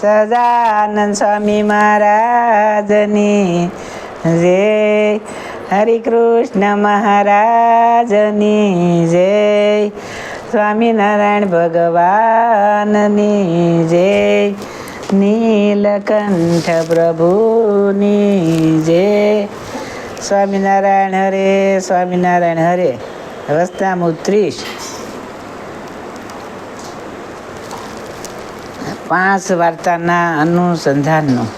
સજાનંદ સ્વામી મહારાજની જય. હરિકૃષ્ણ મહારાજની જય. સ્વામિનારાયણ ભગવાનની જય. નીલકંઠ પ્રભુની જય. સ્વામિનારાયણ હરે સ્વામિનારાયણ હરે. રસ્તા ત્રીસ પાંચ વાર્તાના અનુસંધાનનું.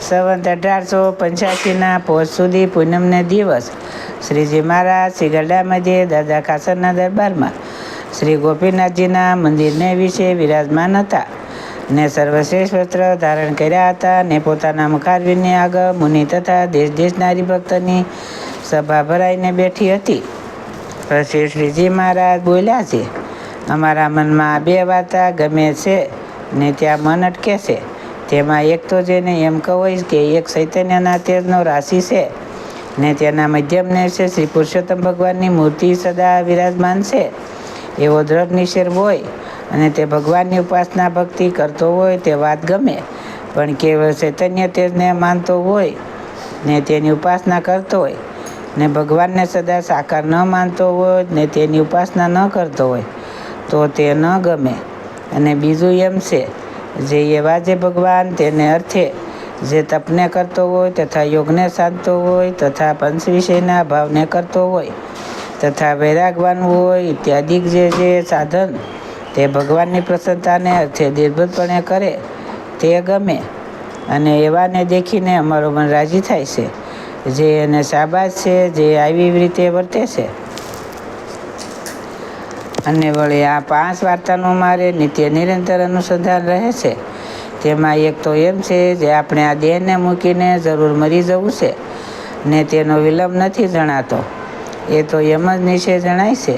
સંવંત અઢારસો પંચ્યાસીના પોચ સુધી પૂનમને દિવસ. શ્રીજી મહારાજ શ્રી ગરડા મધ્યે દાદા કાસરના દરબારમાં શ્રી ગોપીનાથજીના મંદિરને વિશે વિરાજમાન હતા ને સર્વશ્રેષ્ઠ વસ્ત્ર ધારણ કર્યા હતા ને પોતાના મુખારવીને આગળ મુનિ તથા દેશ દેશના હરિભક્તની સભા ભરાઈને બેઠી હતી. પછી શ્રીજી મહારાજ બોલ્યા છે, અમારા મનમાં બે વાર્તા ગમે છે. ને ત્યાં મન અટકે છે. તેમાં એક તો જેને એમ કહેવાય કે એક ચૈતન્યના તેજનો રાશિ છે. ને તેના મધ્યમને છે, શ્રી પુરુષોત્તમ ભગવાનની મૂર્તિ સદા વિરાજમાન છે. એવો દ્રઢ નિશેર હોય અને તે ભગવાનની ઉપાસના ભક્તિ કરતો હોય તે વાત ગમે. પણ કેવળ ચૈતન્ય તેજને માનતો હોય ને તેની ઉપાસના કરતો હોય ને ભગવાનને સદા સાકાર ન માનતો હોય ને તેની ઉપાસના ન કરતો હોય તો તે ન ગમે. અને બીજું એમ છે, જે એવા જે ભગવાન તેને અર્થે જે તપને કરતો હોય તથા યોગને સાધતો હોય તથા પંચ વિષયના ભાવને કરતો હોય તથા વૈરાગવાન હોય ઇત્યાદિ જે જે સાધન તે ભગવાનની પ્રસન્નતાને અર્થે નિર્ભરપણે કરે તે ગમે. અને એવાને દેખીને અમારું મન રાજી થાય છે. જે એને શાબાશ છે, જે આવી રીતે વર્તે છે. અને વળી આ પાંચ વાર્તાનું મારે નિત્ય નિરંતર અનુસંધાન રહે છે. તેમાં એક તો એમ છે જે આપણે આ દેહને મૂકીને જરૂર મરી જવું છે, ને તેનો વિલંબ નથી જણાતો. એ તો એમ જ નિશ્ચય જણાય છે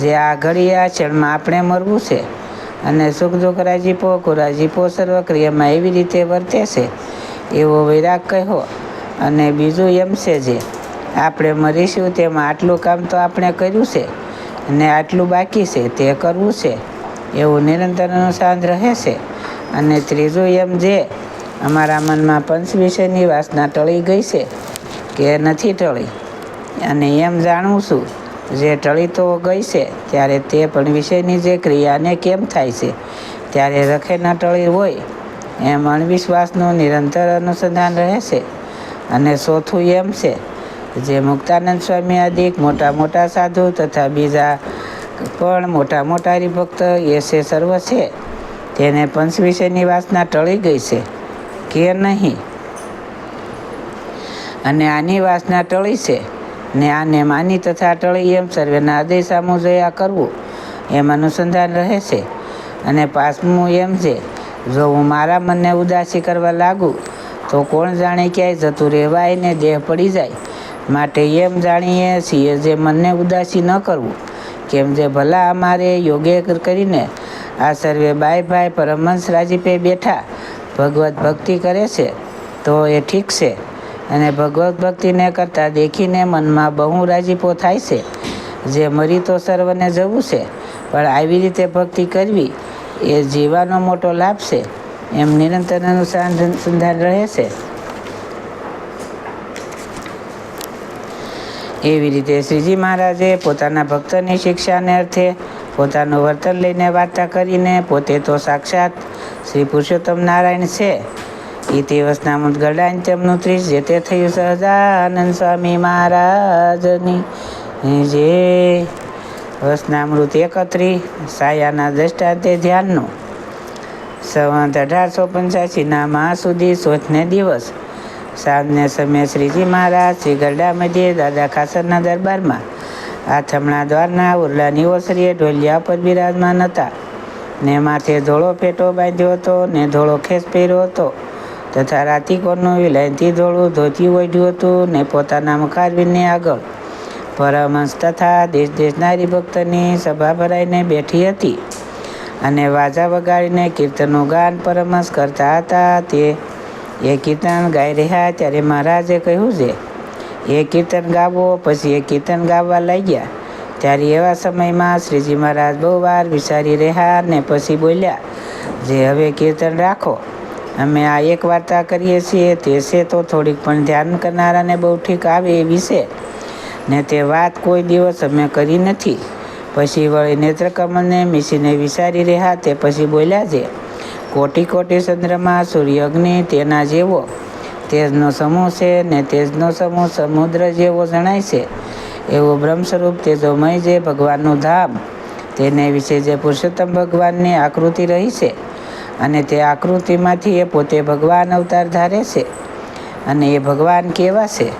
જે આ ઘડી આ ક્ષણમાં આપણે મરવું છે અને સુખ દુઃખ રાજીપો કુરાજીપો સર્વક્રિયામાં એવી રીતે વર્તે છે. એવો વૈરાગ કહો. અને બીજું એમ છે જે, આપણે મરીશું તેમાં આટલું કામ તો આપણે કર્યું છે. અને આટલું બાકી છે, તે કરવું છે. એવું નિરંતર અનુસાર રહે છે. અને ત્રીજું એમ જે, અમારા મનમાં પંચ વિષયની વાસના ટળી ગઈ છે કે નથી ટળી. અને એમ જાણવું છું, જે ટળી તો ગઈ છે, ત્યારે તે પણ વિષયની જે ક્રિયાને કેમ થાય છે, ત્યારે રખે ન ટળી હોય, એમ અણવિશ્વાસનું નિરંતર અનુસંધાન રહે છે. અને ચોથું એમ છે જે મુક્તાનંદ સ્વામી આદિક મોટા મોટા સાધુ તથા બીજા પણ મોટા મોટા હરિભક્ત છે, સર્વ છે. તેને પંચ વિષયની વાસના ટળી ગઈ છે. કે નહીં. અને આની વાસના ટળી છે. ને આને માની તથા ટળી એમ સર્વેના આદેશ જોયા કરવું એમ અનુસંધાન રહે છે. અને પાસમું એમ છે, જો હું મારા મનને ઉદાસી કરવા લાગું, તો કોણ જાણે ક્યાંય જતું રહેવાય ને દેહ પડી જાય. માટે એમ જાણીએ છીએ જે મનને ઉદાસી ન કરવું. કેમ જે ભલા અમારે યોગે કરીને આ સર્વે બાય ભાઈ પરમહંસ રાજીપે બેઠા. ભગવત ભક્તિ કરે છે, તો એ ઠીક છે. અને ભગવત ભક્તિને કરતાં દેખીને મનમાં બહુ રાજીપો થાય છે. જે મરી તો સર્વને જવું છે, પણ આવી રીતે ભક્તિ કરવી એ જીવાનો મોટો લાભ છે. એમ નિરંતર અનુસંધાન રહે છે. એવી રીતે શ્રીજી મહારાજે પોતાના ભક્તની શિક્ષાને અર્થે પોતાનું વર્તન લઈને વાર્તા કરીને પોતે તો સાક્ષાત શ્રી પુરુષોત્તમ નારાયણ છે. ઇતિવસના ગરડાન તેમનું ત્રીસ જે તે થયું સહજાનંદ સ્વામી મહારાજની. જે વસનામૃત એકત્રી સાયાના દ્રષ્ટાંતે ધ્યાનનું. સંવંત અઢારસો પંચ્યાસીના મહા સુધી સોચને દિવસ સાંજને સમયે શ્રીજી મહારાજ શ્રી ગરડા મધ્યે દાદા ખાસરના દરબારમાં આથમણા દ્વારના ઉર્લાની ઓસરીએ ઢોલિયા પર બિરાજમાન હતા. ને માથે ધોળો પેટો બાંધ્યો હતો, ને ધોળો ખેસ પહેર્યો હતો, તથા રાતિકોરનું વિલાયતી ધોળું ધોતી ઓઢ્યું હતું, ને પોતાના મુખારવીને આગળ પરમહંસ તથા દેશ દેશના હરિભક્તની સભા ભરાઈને બેઠી હતી. અને વાજા વગાડીને કીર્તનનું ગાન પરમહંસ કરતા હતા, તે એ કીર્તન ગાઈ રહ્યા ત્યારે મહારાજે કહ્યું છે, એ કીર્તન ગાવો, પછી એ કીર્તન ગાવા લાગ્યા. ત્યારે એવા સમયમાં શ્રીજી મહારાજ બહુ વાર વિચારી રહ્યા ને પછી બોલ્યા, જે હવે કીર્તન રાખો. અમે આ એક વાર્તા કરીએ છીએ, તે છે તો થોડીક પણ ધ્યાન કરનારાને બહુ ઠીક આવે એ વિશે. ને તે વાત કોઈ દિવસ અમે કરી નથી. પછી વળી નેત્રકમલને મીસીને વિચારી રહ્યા તે પછી બોલ્યા છે કોટી કોટી ચંદ્રમાં સૂર્ય અગ્નિ તેના જેવો. તેજનો સમૂહ છે ને તેજનો સમૂહ સમુદ્ર જેવો જણાય છે. એવો બ્રહ્મ સ્વરૂપ તેજોમય જે ભગવાનનું ધામ. તેને વિશે જે પુરુષોત્તમ ભગવાનની આકૃતિ રહી છે અને તે આકૃતિમાંથી એ પોતે ભગવાન અવતાર ધારે છે અને એ ભગવાન કેવા છે?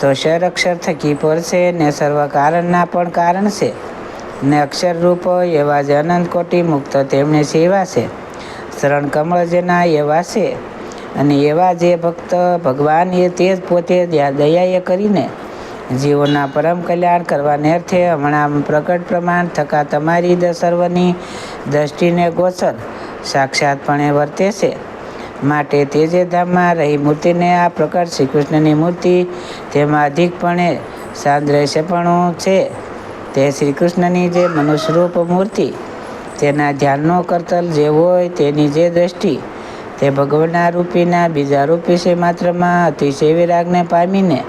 તો શર અક્ષર થકી પર ને સર્વ કારણના પણ કારણ છે. ને અક્ષર રૂપ એવા જ અનંત કોટી મુક્ત તેમણે સેવા છે. શરણ કમળ જેના એવા છે. અને એવા જે ભક્ત ભગવાન એ તે જ પોતે દયા દયાએ કરીને જીવોના પરમ કલ્યાણ કરવાને અર્થે હમણાં પ્રકટ પ્રમાણ થકા તમારી સર્વની દ્રષ્ટિને ગોચર સાક્ષાતપણે વર્તે છે. માટે તેજે ધામમાં રહી મૂર્તિને આ પ્રકટ શ્રી કૃષ્ણની મૂર્તિ તેમાં અધિકપણે સાદ્રશ્યપણું છે. તે શ્રી કૃષ્ણની જે મનુષ્યરૂપ મૂર્તિ તેના ધ્યાનનો કરતલ જે હોય તેની જે દ્રષ્ટિ, તે ભગવાનના રૂપીના બીજા રૂપી છે માત્રમાં અતિશય વિરાગને પામીને,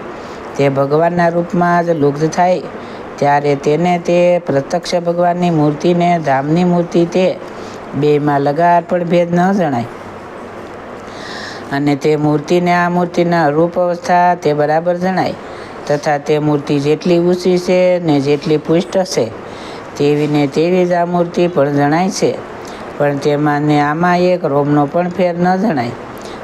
તે ભગવાનના રૂપમાં જ લુપ્ત થાય, ત્યારે તેને તે પ્રત્યક્ષ ભગવાનની મૂર્તિને ધામની મૂર્તિ તે બેમાં લગાર પણ ભેદ ન જણાય. અને તે મૂર્તિને આ મૂર્તિના રૂપ અવસ્થા તે બરાબર જણાય, તથા તે મૂર્તિ જેટલી ઊંચી છે ને જેટલી પુષ્ટ છે તેવી ને તેવી જ આ મૂર્તિ પણ જણાય છે. પણ તેમાં ને આમાં એક રોમનો પણ ફેર ન જણાય.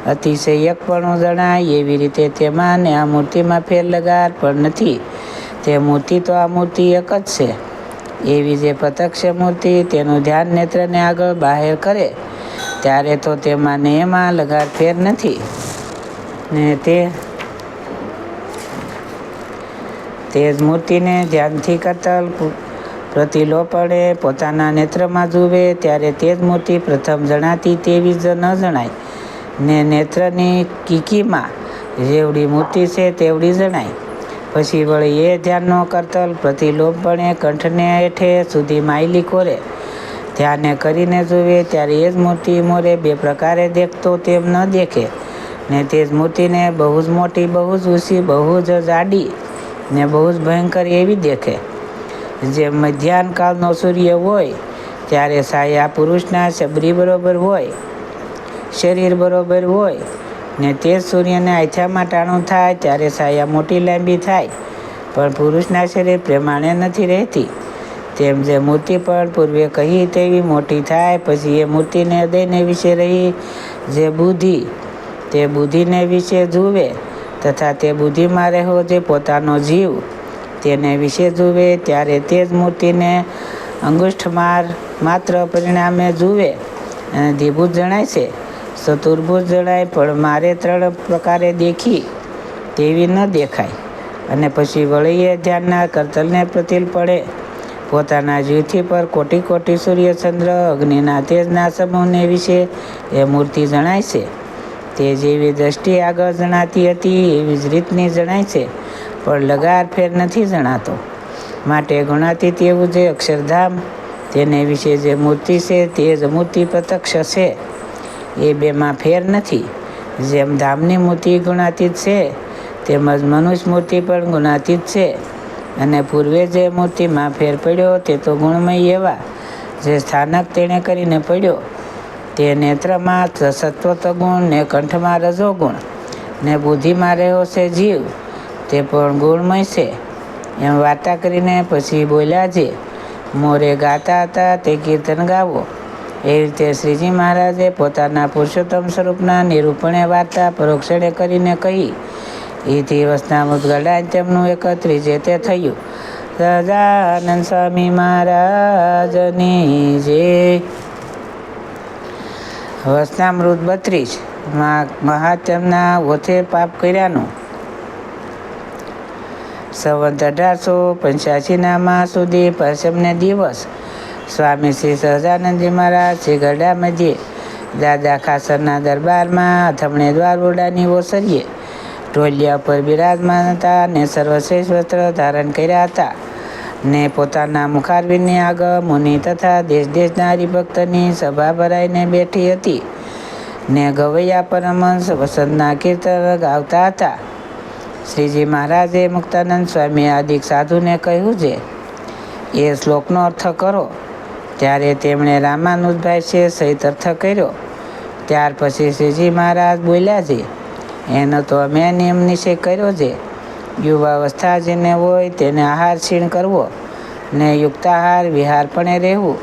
અતિશય એકપણું જણાય એવી રીતે તેમાં ને આ મૂર્તિમાં ફેર લગાર પણ નથી. તે મૂર્તિ તો આ મૂર્તિ એક જ છે. એવી જે પ્રત્યક્ષ મૂર્તિ તેનું ધ્યાન નેત્રને આગળ બહાર કરે, ત્યારે તો તેમાં ને એમાં લગાર ફેર નથી. ને તે તે જ મૂર્તિને ધ્યાનથી કરતલ પ્રતિલોપણે પોતાના નેત્રમાં જુએ, ત્યારે તે જ મૂર્તિ પ્રથમ જણાતી તેવી જ ન જણાય. ને નેત્રની કીકીમાં જેવડી મૂર્તિ છે તેવડી જણાય. પછી વળી એ ધ્યાનનો કરતલ પ્રતિલોપણે કંઠને હેઠે સુધી માયલી કોરે. ધ્યાને કરીને જુએ, ત્યારે એ જ મૂર્તિ મોરે બે પ્રકારે દેખતો તેમ ન દેખે. ને તે જ મૂર્તિને બહુ જ મોટી, બહુ જ ઊંચી, બહુ જ જાડી ને બહુ જ ભયંકર એવી દેખે. જે મધ્યાહન કાળનો સૂર્ય હોય, ત્યારે સાયા પુરુષના શબરી બરોબર હોય, શરીર બરોબર હોય, ને તે સૂર્યને આથામાં ટાણું થાય, ત્યારે સાયા મોટી લાંબી થાય. પણ પુરુષના શરીર પ્રમાણે નથી રહેતી. તેમ જે મૂર્તિ પણ પૂર્વે કહી તેવી મોટી થાય, પછી એ મૂર્તિને હૃદયને વિશે રહી જે બુદ્ધિ, તે બુદ્ધિને વિશે જુએ, તથા તે બુદ્ધિમાં રહેવો જે પોતાનો જીવ તેને વિશે જુએ, ત્યારે તે જ મૂર્તિને અંગુષ્ઠમાર માત્ર પરિણામે જુએ. અને દ્વિભૂત જણાય છે, ચતુર્ભુજ જણાય, પણ મારે ત્રણ પ્રકારે દેખી, તેવી ન દેખાય. અને પછી વળીએ ધ્યાનના કરતલને પ્રતિલ પડે. પોતાના જીવથી પર કોટી કોટી સૂર્યચંદ્ર, અગ્નિના તેજના સમૂહને વિશે એ મૂર્તિ જણાય છે. તે જેવી દ્રષ્ટિ આગળ જણાતી હતી, એવી જ રીતની જણાય છે. પણ લગાર ફેર નથી જણાતો. માટે ગણાતીત એવું જે અક્ષરધામ, તેને વિશે જે મૂર્તિ છે તે જ મૂર્તિ પ્રત્યક્ષ છે. એ બેમાં ફેર નથી. જેમ ધામની મૂર્તિ ગુણાતીત છે, તેમજ મનુષ્ય મૂર્તિ પણ ગુણાતીત છે. અને પૂર્વે જે મૂર્તિમાં ફેર પડ્યો તે તો ગુણમય એવા, જે સ્થાનક તેણે કરીને પડ્યો. તે નેત્રમાં સત્વત ગુણ, ને કંઠમાં રજોગુણ, ને બુદ્ધિમાં રહ્યો છે જીવ. તે પણ ગુણમય છે. એમ વાર્તા કરીને પછી બોલ્યા છે, મોરે ગાતા હતા તે કીર્તન ગાવો. એ રીતે શ્રીજી મહારાજે પોતાના પુરુષોત્તમ સ્વરૂપના નિરૂપણે વાર્તા પરોક્ષણે કરીને કહી એ દિવસના ગડાય તેમનું એકત્રી જે તે થયું. સદાનંદ સ્વામી મહારાજની જે વસનામૃત બત્રીસ મહાત્મના ઓથે પાપ કર્યાનું. સંવંત અઢારસો પંચ્યાસીના માસ સુધી પશ્ચિમને દિવસ. સ્વામી શ્રી સહજાનંદજી મહારાજ શ્રી ગરડા મધ્યે દાદા ખાસરના દરબારમાં અથમણે દ્વાર ઓરડાની ઓસરીએ ઢોલિયા પર બિરાજમાન હતા અને સર્વશ્રેષ્ઠ વસ્ત્ર ધારણ કર્યા હતા. ને પોતાના મુખારવીની આગળ મુનિ તથા દેશ દેશના હરિભક્તની સભા ભરાઈને બેઠી હતી. ને ગવૈયા પરમહંસ વસંતના કીર્તન ગાવતા હતા. શ્રીજી મહારાજે મુક્તાનંદ સ્વામી આદિક સાધુને કહ્યું છે, એ શ્લોકનો અર્થ કરો. ત્યારે તેમણે રામાનુજભાઈ છે સહિત અર્થ કર્યો. ત્યાર પછી શ્રીજી મહારાજ બોલ્યા છે, એનો તો અમે નિયમ નિશ્ચય કર્યો છે. યુવાવસ્થા જેને હોય તેને આહાર ક્ષીણ કરવો, ને યુક્તાહાર વિહારપણે રહેવું.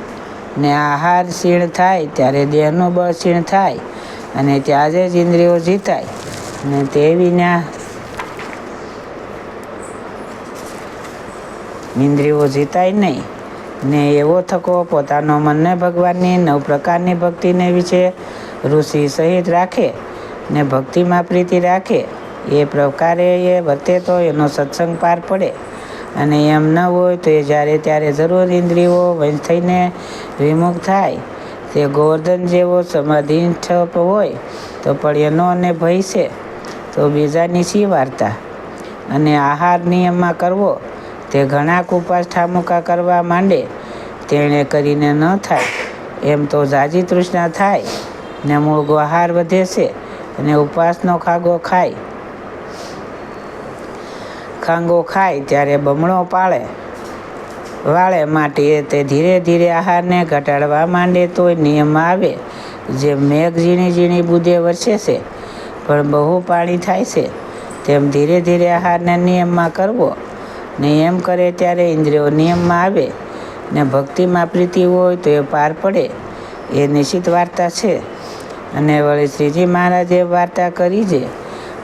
ને આહાર ક્ષીણ થાય ત્યારે દેહનું બળ ક્ષીણ થાય, અને ત્યારે જ ઇન્દ્રિયો જીતાય. ને તે વિના ઇન્દ્રિયો જીતાય નહીં. ને એવો થકો પોતાનો મનને ભગવાનની નવ પ્રકારની ભક્તિને વિશે ઋષિ સહિત રાખે ને ભક્તિમાં પ્રીતિ રાખે. એ પ્રકારે એ વર્તે તો એનો સત્સંગ પાર પડે. અને એમ ન હોય તો એ જ્યારે ત્યારે જરૂર ઇન્દ્રિયો વંશ થઈને વિમુખ થાય. તે ગોવર્ધન જેવો સમાધિષ્ઠ હોય તો પણ એનો અને ભય છે. તો બીજાની શી વાર્તા? અને આહાર નિયમમાં કરવો? તે ઘણા કુપાસ ઠામુકા કરવા માંડે. તેણે કરીને ન થાય. એમ તો જાજી તૃષ્ણા થાય. ને મૂળગો આહાર વધે છે અને ઉપવાસનો ખાગો ખાય. ખાંગો ખાય ત્યારે બમણો પાળે. વાળે માટે તે ધીરે ધીરે આહારને ઘટાડવા માંડે તોય નિયમ આવે, જે મેઘ ઝીણી ઝીણી બુદે વરસે છે. પણ બહુ પાણી થાય છે. તેમ ધીરે ધીરે આહારને નિયમમાં કરવો. ને એમ કરે ત્યારે ઇન્દ્રિયો નિયમમાં આવે ને ભક્તિમાં પ્રીતિ હોય તો એ પાર પડે. એ નિશ્ચિત વાર્તા છે. અને વળી શ્રીજી મહારાજે વાર્તા કરી છે.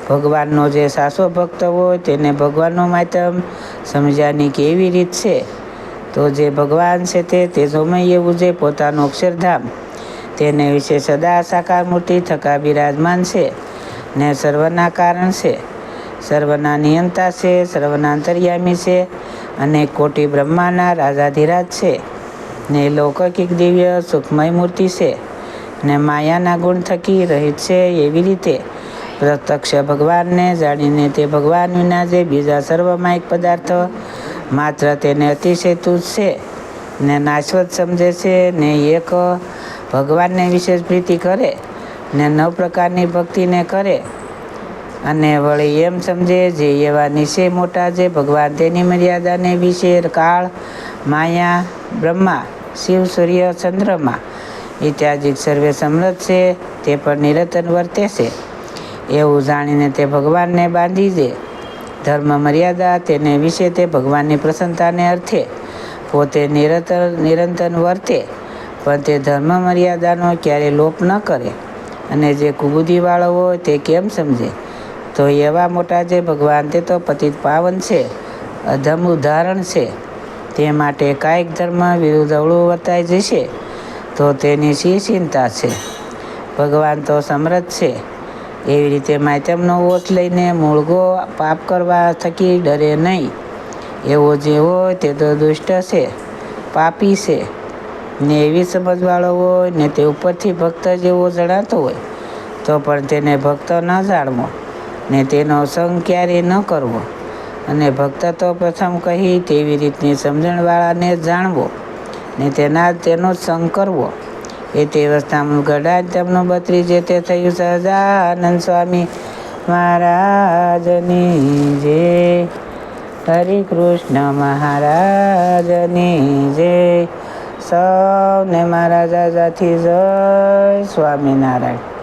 ભગવાનનો જે સાસો ભક્ત હોય તેને ભગવાનનું માતમ સમજ્યાની કેવી રીત છે? તો જે ભગવાન છે તે તે સમય એવું જે પોતાનું અક્ષરધામ. તેને વિશે સદા સાકાર મૂર્તિ થકા બિરાજમાન છે ને સર્વના કારણ છે. સર્વના નિયંતા છે, સર્વના અંતર્યામી છે અને કોટી બ્રહ્માના રાજાધિરાજ છે. ને લૌકિક દિવ્ય સુખમય મૂર્તિ છે ને માયાના ગુણ થકી રહિત છે એવી રીતે. પ્રત્યક્ષ ભગવાનને જાણીને તે ભગવાન વિના જે બીજા સર્વમાયિક પદાર્થ માત્ર તેને અતિશય તુચ્છ છે ને નાશવત સમજે છે ને એક ભગવાનને વિશેષ પ્રીતિ કરે ને નવ પ્રકારની ભક્તિને કરે અને વળી એમ સમજે, જે એવા નિશે મોટા જે ભગવાન તેની મર્યાદાને વિશે કાળ, માયા, બ્રહ્મા, શિવ, સૂર્ય, ચંદ્રમા, ઇત્યાદિ સર્વે સમૃદ્ધ છે, તે પણ નિરતન વર્તે છે. એવું જાણીને તે ભગવાનને બાંધી દે. ધર્મ મર્યાદા તેને વિશે તે ભગવાનની પ્રસન્નતાને અર્થે. પોતે નિરંતર નિરંતર વર્તે, પણ તે ધર્મ મર્યાદાનો ક્યારેય લોપ ન કરે. અને જે કુબુદ્ધિવાળો હોય તે કેમ સમજે? તો એવા મોટા જે ભગવાન તે તો પતિત પાવન છે, અધમ ઉદાહરણ છે. તે માટે કાયિક ધર્મ વિરુદ્ધ અવળું વર્તાઈ જશે, તો તેની શી ચિંતા છે? ભગવાન તો સમૃદ્ધ છે. એવી રીતે માધ્યમનો ઓઠ લઈને મૂળગો પાપ કરવા થકી ડરે નહીં. એવો જે હોય તે તો દુષ્ટ છે, પાપી છે. ને એવી સમજવાળો હોય ને તે ઉપરથી ભક્ત જેવો જણાતો હોય, તો પણ તેને ભક્ત ન જાણવો. ને તેનો સંગ ક્યારેય ન કરવો. અને ભક્ત તો પ્રથમ કહી તેવી રીતની સમજણવાળાને જ જાણવો, ને તેના તેનો જ સંગ કરવો. એ તે અવસ્થામાં ગઢા તેમનું બત્રી જે તે થયું, સહજાનંદ સ્વામી મહારાજની જે હરે કૃષ્ણ મહારાજની જય સૌને મહારાજાથી જય સ્વામિનારાયણ.